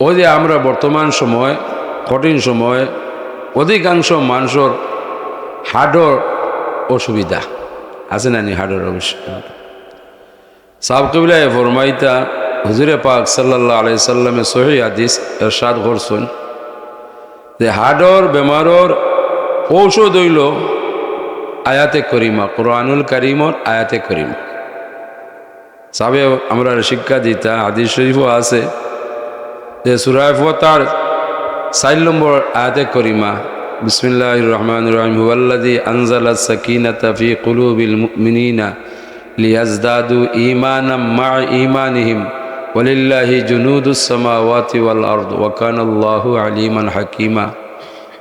ওই যে আমরা বর্তমান সময়, কঠিন সময়, অধিকাংশ মানুষের হার্টর অসুবিধা। আছে না নি হার্টর অসুবিধা? সাবকবিলায় ফরমাইতা, হুজুরে পাক সাল্লাহ আলাই সাল্লামে সহি হাদিস এরশাদ করছেন যে হার্টর বেমারর ঔষধ হইল আয়াতে করিমা, কোরআনুল করিমর আয়াতে করিমা। সাবে আমরা শিক্ষা দিতা, হাদিস শরীফও আছে। যে সুরাফতার চার নম্বর আয়াতে করিমা বিসমিল্লাহ রহমান রহিম হুয়াল্লাদি আনজালা সাকিনাতা ফি কুলুবিল মুমিনিনা লিয়াজদাদু ঈমানাম মা ঈমানিহিম, ওয়ালিল্লাহি জুনুদুস সামাওয়াতি ওয়াল আরদ, ওয়া কানাল্লাহু আলিমান হাকিমা।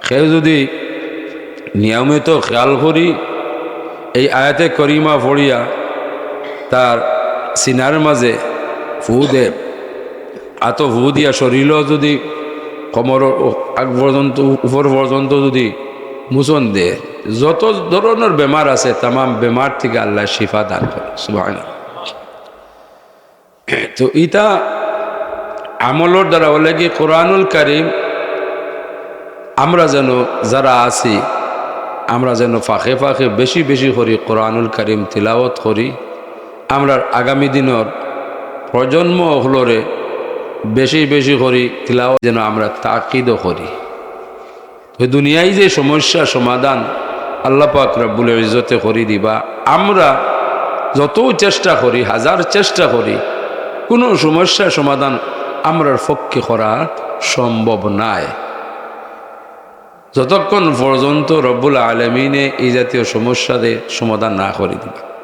কেউ যদি নিয়মিত খেয়াল করি, এই আয়াতে করিমা পড়িয়া তার সিনার মাঝে ফু দে আত ফু দিয়া শরীরও যদি কমর আগ পর্যন্ত, উপর পর্যন্ত যদি মুচন দে যত ধরনের বেমার আছে, তামাম বেমার থেকে আল্লাহ শিফা দান করে সুবাহ তো ইটা আমলের দ্বারা বলে কি কোরআনুল কারিম, আমরা যেন যারা আছি, আমরা যেন ফাঁকে ফাঁকে বেশি বেশি করি কোরআনুল কারিম তিলাওয়াত করি আমরা আগামী দিনের প্রজন্ম হলরে বেশি বেশি করি, তিলাওয়াত যেন আমরা তাকিদও করি। তো দুনিয়ায় যে সমস্যা, সমাধান আল্লাহ পাক রব্বুল ইজতে করি দিবা। আমরা যত চেষ্টা করি, হাজার চেষ্টা করি, কোনো সমস্যা, সমাধান আমরার পক্ষে করা সম্ভব নাই। যতক্ষণ পর্যন্ত রব্বুল আলমিনে এই জাতীয় সমস্যাদের সমাধান না করে দিবা।